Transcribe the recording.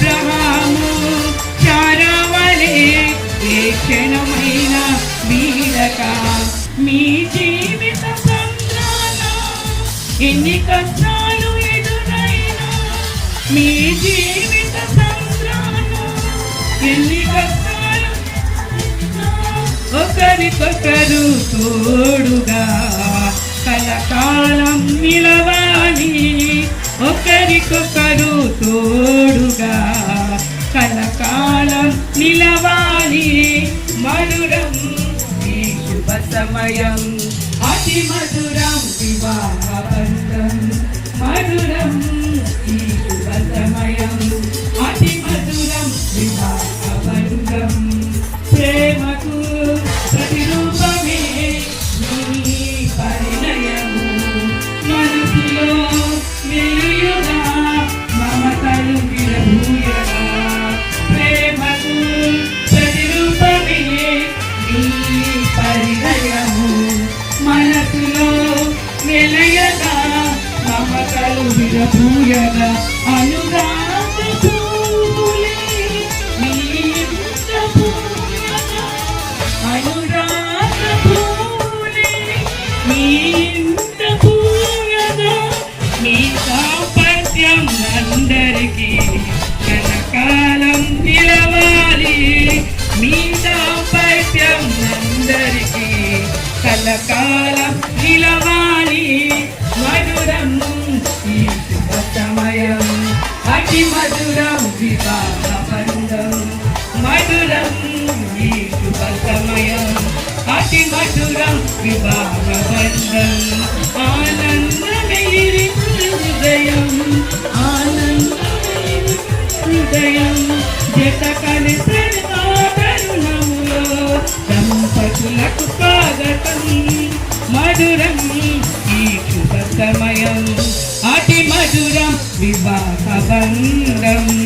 అబ్రహాము చారావలి ఏ క్షణమైన మీరక మీ జీవిత సంద్రాన ఎన్ని కష్టాలు ఎదురైనా. మీ జీవిత సంద్రాన ఎన్ని కష్టాలు ఒకరికొకరు తోడుగా కలకాలం నిలవాలి. ఒకరికొకరు తోడు మధురం ఈ శుభ సమయం. అతి మధురం వివాహ Türkiye'de Ali అతి మధురం వివాహ బంధం. మధురం ఈ శుభ సమయం అతి మధురం వివాహ బంధం. ఆనందమేరి హృదయం. ఆనందమేరి హృదయం. జత దంపతులకు స్వాగతం. మధురం ఈ శుభ సమయం అతి మధురం వివాహ sang you.